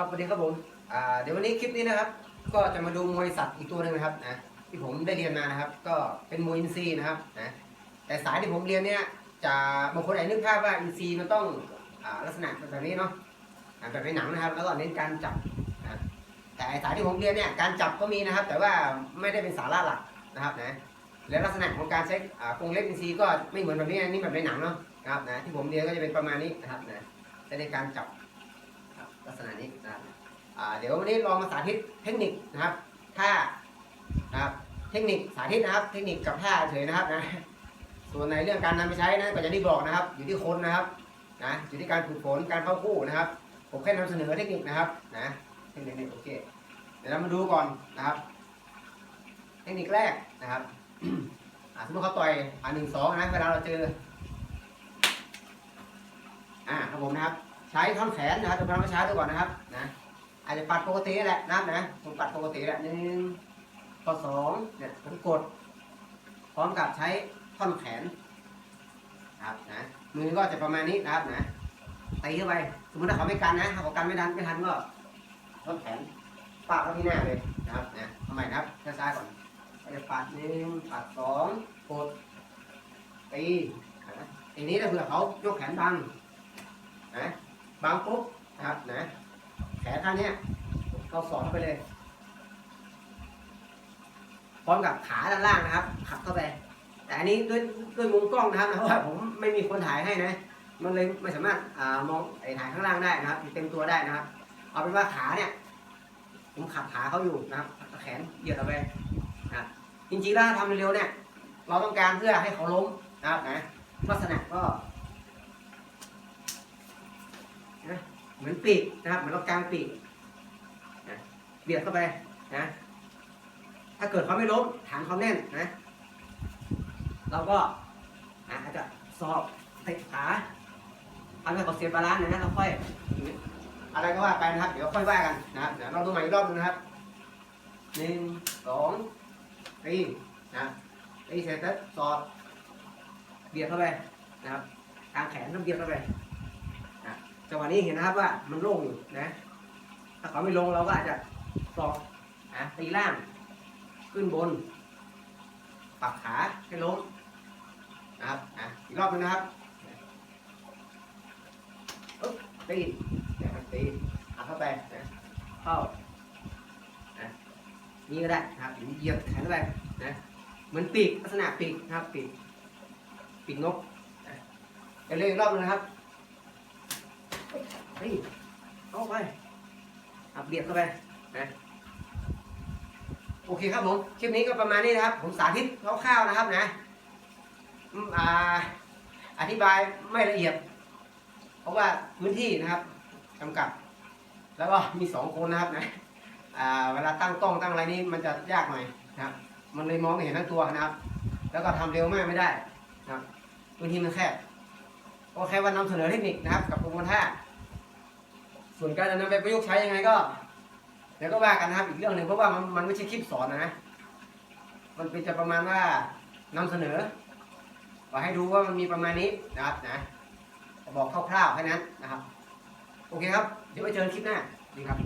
ครับสวัสดีครับผมอ่าเดี๋ยววันนี้คลิปนี้นะครับ ก็จะมาดูมวยสัตว์อีกตัวหนึ่งนะครับนะที่ผมได้เรียนมานะครับ ก็เป็นมวยอินทรีย์นะครับนะแต่สายที่ผมเรียนเนี่ยจะบางคนอาจจะนึกภาพว่าอินทรีย์มันต้องอ่าลักษณะแบบนี้เนาะอ่าแบบในหนังนะครับ แล้วก็เน้นการจับนะแต่สายที่ผมเรียนเนี่ยการจับก็มีนะครับ แต่ว่าไม่ได้เป็นสาระหลักนะครับนะและลักษณะของการใช้กรงเล็บอินทรีย์ก็ไม่เหมือนแบบนี้นี่แบบในหนังเนาะนะครับนะที่ผมเรียนก็จะเป็นประมาณนี้นะครับนะในการจับ ลักษณะนี้นะครับเดี๋ยววันนี้ลองมาสาธิตเทคนิคนะครับท่านะครับเทคนิคสาธิตนะครับ เทคนิคกับท่าเฉยนะครับนะส่วนในเรื่องการนำไปใช้นะก็จะได้บอกนะครับ อยู่ที่คนนะครับนะอยู่ที่การฝึกฝนการเข้าคู่นะครับผมแค่นำเสนอเทคนิคนะครับนะเทคนิคโอเคเดี๋ยวเรามาดูก่อนนะครับ เทคนิคแรกนะครับอ่าสมมติเขาต่อยอ่าหนึ่งสองนะเวลาเราเจออ่าครับผมนะครับ ใช้ท่อนแขนนะครับจะพลังช้าดูก่อนนะครับนะอาจจะปัดปกติแหละนะครับนะผมปัดปกติแหละหนึ่งต่อสองเนี่ยผมกด พร้อมกับใช้ท่อนแขนครับนะมือก็จะประมาณนี้นะครับนะตีเข้าไปสมมติถ้าเขาไม่กันนะถ้าเขากันไม่ทันไม่ทันก็ท่อนแขนปาดเข้าที่หน้าเลยนะครับนะทำไมนะครับช้าๆก่อนก็จะปัดหนึ่งปัดสองกดตีนะทีนี้ถ้าเผื่อเขายกแขนบังนะ บางปุ๊บนะครับนะแขนข้างนี้เราสอดเข้าไปเลย พร้อมกับขาด้านล่างนะครับขับเข้าไป แต่อันนี้ด้วยด้วยมุมกล้องนะครับเพราะว่าผมไม่มีคนถ่ายให้นะ มันเลยไม่สามารถอามองไอ้ถ่ายข้างล่างได้นะครับเต็มตัวได้นะครับ เอาเป็นว่าขาเนี่ยผมขับขาเขาอยู่นะครับ แขนเหยียดเอาไปนะจริงๆแล้วถ้าทำเร็วๆเนี่ย เราต้องการเพื่อให้เขาล้มนะครับนะลักษณะก็ เห มือนปีกนะครับเหมือนเรากางปีกนะเบียดเข้าไปนะถ้าเกิดเขาไม่ล้มฐานเขาแน่นนะ เราก็อาจจะสอบเตะขาทำให้เขาเสียบาลานซ์นะเราค่อยอะไรก็ว่าไปนะครับ เดี๋ยวค่อยว่ากันนะครับเดี๋ยวเราดูใหม่อีกรอบนึงนะครับหนึ่งสองตีนะตีเสร็จแล้วสอดเบียดเข้าไปนะครับกางแขนแล้วเบียดเข้าไป จังหวะนี้เห็นนะครับว่ามันโล่งอยู่นะ ถ้าเขาไม่ลงเราก็อาจจะสอกอะตีล่าง ขึ้นบน ปรับขาให้ล้มนะครับอะอีกรอบนึงนะครับอ๊บตีเนี่ยครับตีอัดเข้าไปนะเข้านะนี่ก็ได้นะครับหรือเหยียบแขนเข้าไปนะเหมือนปีกลักษณะปีกนะครับปีกปีกนกนะเดี๋ยวเล่นอีกรอบนึงนะครับ เฮ้ยเอาไปอับเบียดเข้าไปนะโอเคครับผม คลิปนี้ก็ประมาณนี้นะครับ ผมสาธิตคร่าวๆนะครับนะอ่าอธิบายไม่ละเอียด เพราะว่าพื้นที่นะครับจำกัด แล้วก็มีสองคนนะครับนะเวลาตั้งกล้องตั้งอะไรนี่มันจะยากหน่อยนะครับ มันเลยมองไม่เห็นทั้งตัวนะครับ แล้วก็ทำเร็วมากไม่ได้นะครับพื้นที่มันแคบ ก็แค่ว่านำเสนอเทคนิคนะครับ กับกรมท่าส่วนการจะนำไปประยุกต์ใช้ยังไงก็เดี๋ยวก็ว่ากันนะครับอีกเรื่องหนึ่งเพราะว่ามันมันไม่ใช่คลิปสอนนะ มันเป็นจะประมาณว่านำเสนอว่าให้ดูว่ามันมีประมาณนี้นะครับนะบอกคร่าวๆแค่นั้นนะครับ โอเคครับ เดี๋ยวไปเจอคลิปหน้าดีครับ